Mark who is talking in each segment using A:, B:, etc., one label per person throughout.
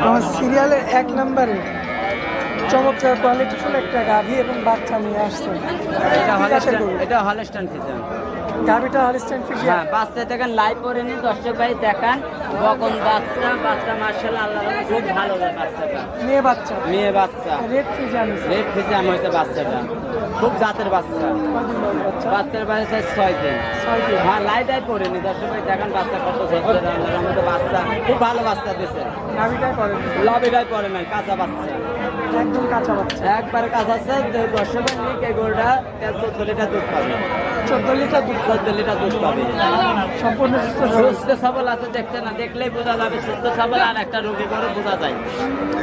A: আমার সিরিয়ালের এক নম্বরে চমৎকার কোয়ালিটিফুল একটা গাভী এবং বাচ্চা নিয়ে আসছে
B: এটা হলস্টাইন এটা
A: গাভীটা হলিস্টাইন ফিজিয়ান
B: হ্যাঁ বাচ্চা দেখেন লাইভ করে নি দর্শক ভাই দেখান। কখন বাচ্চা বাচ্চা মার্শাল আল্লাহ খুব ভালো হয় বাচ্চাটা।
A: মেয়ে বাচ্চা।
B: মেয়ে বাচ্চা।
A: রেড ফিজিয়ান
B: রেড ফিজাম হয়েছে বাচ্চাটা। খুব জাতের বাচ্চা। বাচ্চার বয়স হচ্ছে ছয় দিন।
A: ছয় দিন।
B: হ্যাঁ লাইট আই পরে নি দর্শক ভাই দেখেন বাচ্চা কত ঝরঝরে আল্লাহর মধ্যে বাচ্চা। খুব ভালো বাচ্চা দিছে।
A: গাভীটাই করেন
B: লবেটাই পরে নাই কাঁচা বাচ্চা।
A: একদম কাঁচা বাচ্চা।
B: একবার কাঁচা আছে দর্শক ভাই এই গরুটা তেল চোদ্দ লিটার দুধ পাবে।
A: চোদ্দ লিটার দুধ
B: চোদ্দ লিটার দুধ পাবে।
A: সম্পূর্ণ সুস্থ সবল।
B: আছে দেখতে না? দেখলেই বোঝা যাবে সুস্থ সবল আর একটা রোগী করে বোঝা যায়।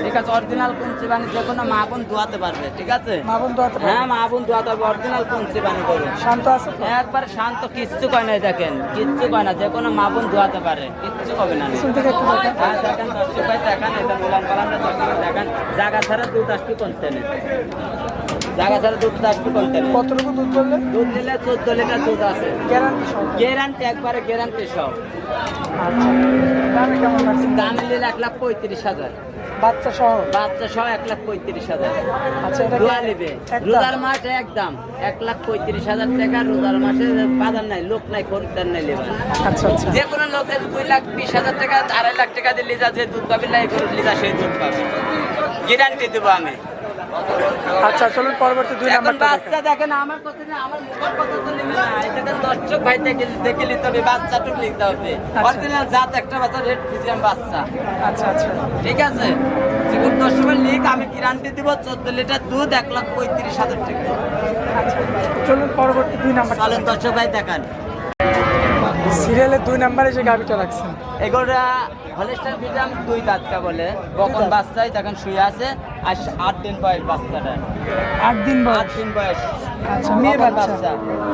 B: ঠিক আছে অরিজিনাল কুঞ্চি বানি যে কোনো মা বোন ধোয়াতে পারবে ঠিক আছে?
A: মা বোন দোয়াতে পারে।
B: হ্যাঁ মা বোন ধোয়াতে পারবে অরিজিনাল কুঞ্চি বানি করো
A: শান্ত আছে
B: একবার শান্ত কিচ্ছু কয় না দেখেন। কিচ্ছু কয় না যে কোনো মা বোন ধোয়াতে পারে কিচ্ছু কবে না। হ্যাঁ দেখেন দেখেন এটা মোলান পালান দেখেন। জায়গা ছাড়া দুধ আসবে কোনতে জায়গা ছাড়া দুধ আসবে কোনতে
A: কতটুকু দুধ
B: নিলে চোদ্দ লিটার দুধ আছে।
A: গ্যারান্টি সব।
B: গ্যারান্টি একবারে গ্যারান্টি সব।
A: আচ্ছা। দামে কেমন লাগছে?
B: দাম নিলে এক লাখ পঁয়ত্রিশ হাজার।
A: বাচ্চা সহ?
B: বাচ্চা সহ এক লাখ পঁয়ত্রিশ হাজার।
A: আচ্ছা এটা
B: নেবে।
A: একদম।
B: রোজার মাস একদম এক লাখ পঁয়ত্রিশ হাজার টাকা রোজার মাসে বাজার নাই লোক নাই খরিদ্দার নাই লেবার।
A: আচ্ছা আচ্ছা।
B: যে কোনো লোকের দুই লাখ বিশ হাজার টাকা আড়াই লাখ টাকা দিয়ে লিজা যে দুধ পাবে লাই করে লিজা সেই দুধ পাবে। গ্যারান্টি দেবো আমি।
A: আচ্ছা চলুন পরবর্তী দুই
B: এখন
A: নাম্বারটা
B: বাচ্চা দেখেন। আমার কথা না আমার মুখের কথা তো নেবে না এটা দর্শক ভাই দেখে দেখে নিতে হবে বাচ্চাটুকু লিখতে হবে। অরিজিনাল জাত একটা বাচ্চা রেড ফিজিয়াম বাচ্চা।
A: আচ্ছা আচ্ছা।
B: ঠিক আছে? যেগুলো দর্শকের লিখ আমি গ্যারান্টি দিব চোদ্দ লিটার দুধ এক লাখ পঁয়ত্রিশ হাজার টাকা।
A: আচ্ছা চলুন পরবর্তী দুই নাম্বার
B: চলেন দর্শক ভাই দেখান।
A: সিরিয়ালের দুই নাম্বারে যে গাভিটা রাখছেন।
B: এগুলোরা হলিস্টার ফিজাম দুই দাঁতটা বলে কখন বাচ্চাই তখন শুয়ে আছে আর আট দিন বয়স বাচ্চাটা।
A: আট দিন
B: আট দিন বয়স।
A: আচ্ছা মেয়ে বাচ্চা।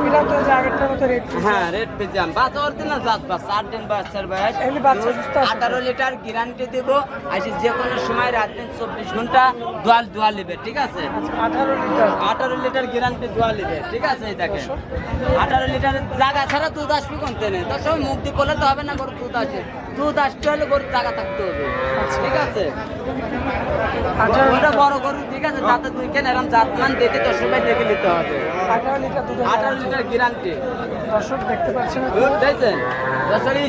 A: এটা তো যে আগেরটার মতো রেট
B: হ্যাঁ রেড ফিজাম বাচ্চা অরিজিনাল জাত বাচ্চা আট দিন বাচ্চার বয়স
A: এমনি বাচ্চা সুস্থ
B: আঠারো লিটার গ্যারান্টি দেবো। যে কোনো সময় রাত দিন চব্বিশ ঘণ্টা দোয়াল দোয়াল নেবে ঠিক আছে?
A: আঠারো লিটার।
B: আঠারো লিটার গ্যারান্টি লিবে ঠিক আছে এই দেখেন। আঠারো লিটার জায়গা ছাড়া দুধ আসবে কোনতে নেই তার সবাই মুখ দিয়ে করলে তো হবে না গরু দুধ আসে। দুধ আসতে হলে গরুর জায়গা থাকতে হবে ঠিক আছে? বড় গরু ঠিক আছে? যাতে তুই কেন এরকম জাতমান দেখে তো সবাই দেখে নিতে হবে।
A: আঠারো লিটার দুধ
B: আঠারো লিটার গ্যারান্টি।
A: দর্শক দেখতে পাচ্ছেন
B: দেখছেন?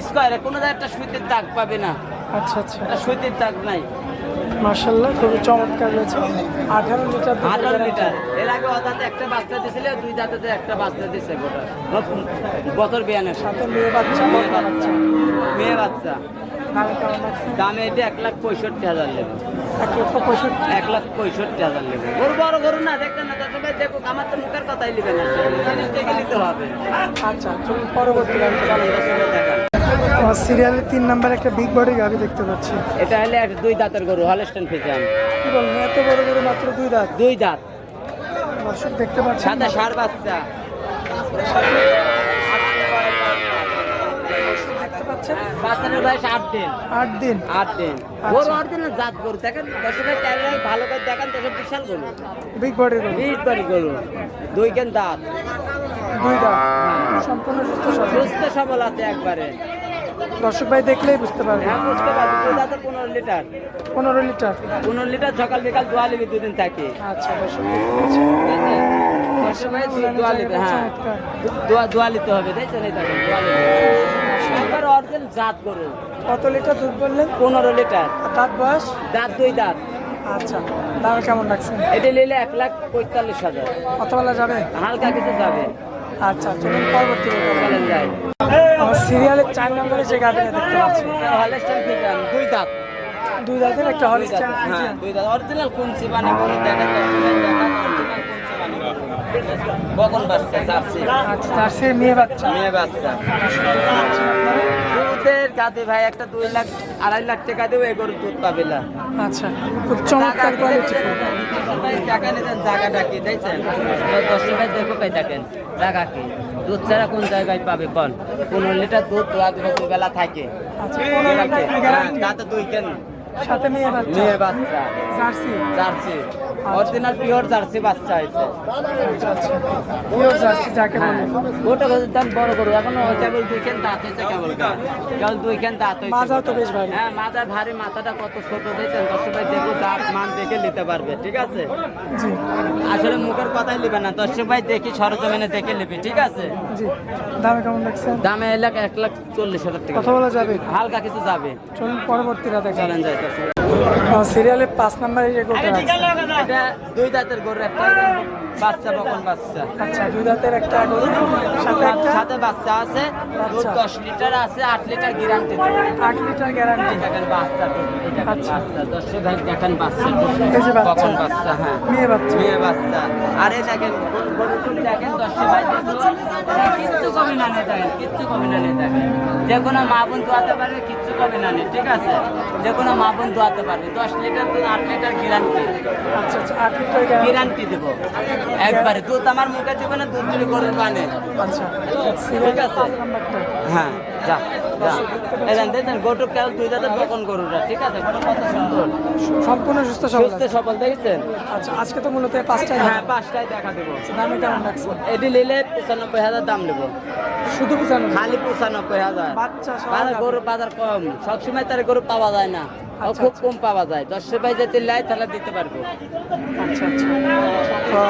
B: স্কোয়ারে কোনো একটা সুইতের দাগ পাবে না।
A: আচ্ছা আচ্ছা।
B: সুইতের দাগ নাই।
A: মার্শাল্লাহ খুবই চমৎকার রয়েছে। আঠারো লিটার
B: আঠারো লিটার। এর আগে অদাতে একটা বাচ্চা দিয়েছিল দুই দাঁতে একটা বাচ্চা দিয়েছে গোটা। বছর বিয়ানের।
A: সাথে মেয়ে বাচ্চা
B: মেয়ে বাচ্চা। মেয়ে বাচ্চা।
A: দামে কেমন লাগছে
B: দামে এটা এক লাখ পঁয়ষট্টি হাজার নেবে
A: এক লক্ষ পঁয়ষট্টি?
B: এক লাখ পঁয়ষট্টি হাজার নেবে গরু বড় গরু না দেখতেন না তার দেখুক আমার তো মুখের কথাই নেবে না। জিনিস দেখে নিতে হবে।
A: আচ্ছা চলুন পরবর্তী
B: দেখান।
A: সিরিয়ালের তিন নাম্বার একটা বিগ বডি গাড়ি দেখতে পাচ্ছি।
B: এটা হলে এক দুই দাঁতের গরু হলস্টেন ফিজাম
A: কি বলব এত বড় বড় মাত্র দুই দাঁত?
B: দুই দাঁত।
A: দর্শক দেখতে পাচ্ছেন
B: সাদা সার বাচ্চা
A: দেখতে পাচ্ছেন
B: বাচ্চাদের বয়স আট দিন।
A: আট দিন।
B: আট দিন। গরু অরিজিনাল জাত গরু। দেখেন দর্শকের ক্যামেরায় ভালো করে দেখেন দেখেন বিশাল গরু।
A: বিগ বডির গরু।
B: বিট বাড়ি গরু। দুই কেন দাঁত?
A: দুই দাঁত। সম্পূর্ণ সুস্থ সবল।
B: আছে একবারে।
A: দর্শক ভাই দেখলেই বুঝতে পারবে।
B: হ্যাঁ বুঝতে দুই দাঁতে পনেরো লিটার।
A: পনেরো লিটার।
B: পনেরো লিটার সকাল বিকাল দোয়া লিবি দুদিন থাকে।
A: আচ্ছা দর্শক
B: ভাই। দোয়া লিবে হ্যাঁ। দোয়া দোয়া নিতে হবে দেখছেন এই দেখেন দোয়া লিবে একবার অরিজিনাল জাত গরু।
A: কত লিটার দুধ বললেন?
B: পনেরো লিটার।
A: দাঁত বয়স?
B: দাঁত দুই দাঁত।
A: আচ্ছা দামে কেমন লাগছে
B: এটা নিলে এক লাখ পঁয়তাল্লিশ হাজার।
A: কত বেলা যাবে?
B: হালকা কিছু যাবে।
A: আচ্ছা চলুন পরবর্তী।
B: চলেন যাই।
A: আমার সিরিয়ালের চার নম্বরে যে গাড়িটা দেখতে পাচ্ছি।
B: হলেস্টাইন ফিজান দুই দাঁত।
A: দুই দাঁতের একটা হলিস্টাইন
B: হ্যাঁ দুই দাঁত। অরিজিনাল অরিজিনাল কুঞ্চি বানি করে কখন বাচ্চা জার্সি।
A: আচ্ছা মেয়ে বাচ্চা।
B: মেয়ে বাচ্চা।
A: আপনারা?
B: দুধের গাদে ভাই একটা দুই লাখ আড়াই লাখ টাকা দেবো গরুর দুধ পাবে না।
A: আচ্ছা খুব চমৎকার কোয়ালিটি
B: টাকা নিতেন জায়গাটা কি দেখছেন? দশ টাকায় দেখো পাই থাকেন জায়গা কি? দুধ ছাড়া কোন জায়গায় পাবে? কোন পনেরো লিটার দুধ দোয়া দিবে দুই বেলা থাকে।
A: আচ্ছা
B: হ্যাঁ, তাতে দুই কেন?
A: সাথে মেয়ে বাচ্চা।
B: মেয়ে বাচ্চা।
A: Jersey.
B: Jersey. Original pure jersey বাচ্চা হয়েছে।
A: আচ্ছা আচ্ছা পিওর জার্সি যাকে
B: হ্যাঁ
A: বলে
B: ওটা গরুর দাম বড় গরু। এখন ওই কেবল দুইখান দাঁত হয়েছে কেবল কেবল দুইখান দাঁত হয়েছে।
A: তো বেশ ভারী।
B: হ্যাঁ মাজার ভারী মাথাটা কত ছোট দশ ভাই দেখো জাত মান দেখে নিতে পারবে ঠিক আছে?
A: জি।
B: আসলে মুখের কথাই নেবে না। দর্শক ভাই দেখি সরজমিনে দেখে নেবে ঠিক আছে?
A: জি। দামে কেমন লাগছে?
B: দামে এলাক এক লাখ চল্লিশ হাজার টাকা।
A: কথা বলা যাবে?
B: হালকা কিছু যাবে।
A: চলুন পরবর্তী রাতে
B: চলেন যাই দর্শক ভাই।
A: সিরিয়ালে পাঁচ নাম্বারে যে গোটা আছে
B: এটা দুই দাঁতের গরু একটা বাচ্চা বকন বাচ্চা।
A: আচ্ছা দুই দাঁতের একটা গরু সাথে একটা
B: সাথে বাচ্চা আছে দুধ
A: বাচ্চা।
B: দশ লিটার আছে আট লিটার গ্যারান্টি
A: আট লিটার গ্যারান্টি
B: দেখেন বাচ্চা
A: আচ্ছা।
B: বাচ্চা। দর্শক ভাই দেখেন বাচ্চা
A: এই যে বাচ্চা।
B: বকন বাচ্চা হ্যাঁ।
A: মেয়ে বাচ্চা।
B: মেয়ে বাচ্চা। আর এই দেখেন গরু- গরুটুক দেখেন দর্শক ভাই কিচ্ছু কমে না নেই দেখেন কিচ্ছু কমে না নেই দেখেন। যে কোনো মা বোন দোয়াতে পারবে কিচ্ছু কমে না নেই ঠিক আছে? যে কোনো মা বোন দোয়াতে পারবে দশ লিটার দুধ আট লিটার গ্যারান্টি।
A: আচ্ছা আচ্ছা আট লিটার গ্যারান্টি
B: গ্যারান্টি একবারে দুধ আমার মুখে দেবে না দুধ গরুর বানে
A: আচ্ছা
B: ঠিক আছে। হ্যাঁ যা যা। এখান দেখেন গোটু কেউ দুই দাঁতের বকন গরুটা ঠিক আছে? গরু কত সুন্দর
A: সম্পূর্ণ সুস্থ সবল
B: সুস্থ
A: আছে।
B: দেখেছেন?
A: আচ্ছা আজকে তো মূলত
B: হ্যাঁ পাঁচটায় দেখা দেবো।
A: দামে কেমন লাগছে?
B: এটি নিলে পঁচানব্বই হাজার দাম নেব।
A: শুধু
B: খালি পঁচানব্বই হাজার।
A: বাচ্চা
B: গরু বাজার কম। সবসময় তার গরু পাওয়া যায় না। খুব
A: আচ্ছা।
B: কম পাওয়া যায়। দশ ভাই যদি লাই তাহলে দিতে পারব।
A: আচ্ছা আচ্ছা। তো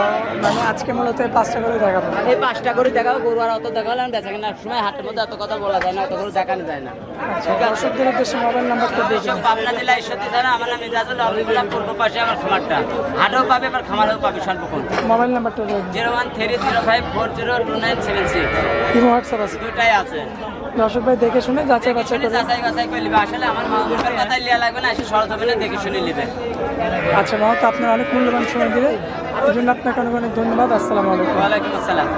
A: মানে আজকে মূলত পাঁচটা করে দেখাবো।
B: এই পাঁচটা করে দেখাবো গরু আর অত দেখালাম দেখা কিনা সময় হাটের মধ্যে এত কথা বলা যায় না অত গরু দেখানো যায় না।
A: আচ্ছা দর্শকদের উদ্দেশ্যে মোবাইল নাম্বারটা দিয়ে
B: পাবনা জেলা আমার নাম ইজাজুল অলিগুলা পূর্ব পাশে আমার খামারটা। হাটেও পাবে আবার খামারেও পাবে সর্বক্ষণ
A: মোবাইল নাম্বারটা
B: zero one three zero five four zero two nine seven six.
A: WhatsApp আছে।
B: দুটাই আছে।
A: দর্শক ভাই দেখে শুনে যাচাই বাছাই করে
B: যাচাই বাছাই করে আসলে আমার মামুনের কথাই লিয়া লাগবে না এসে সরজমিনে দেখে শুনে নেবেন
A: আচ্ছা মহত আপনার অনেক মূল্যবান সময় দিলে এই জন্য আপনাকে অনেক অনেক ধন্যবাদ। আসসালামু আলাইকুম।
B: ওয়ালাইকুম আসসালাম।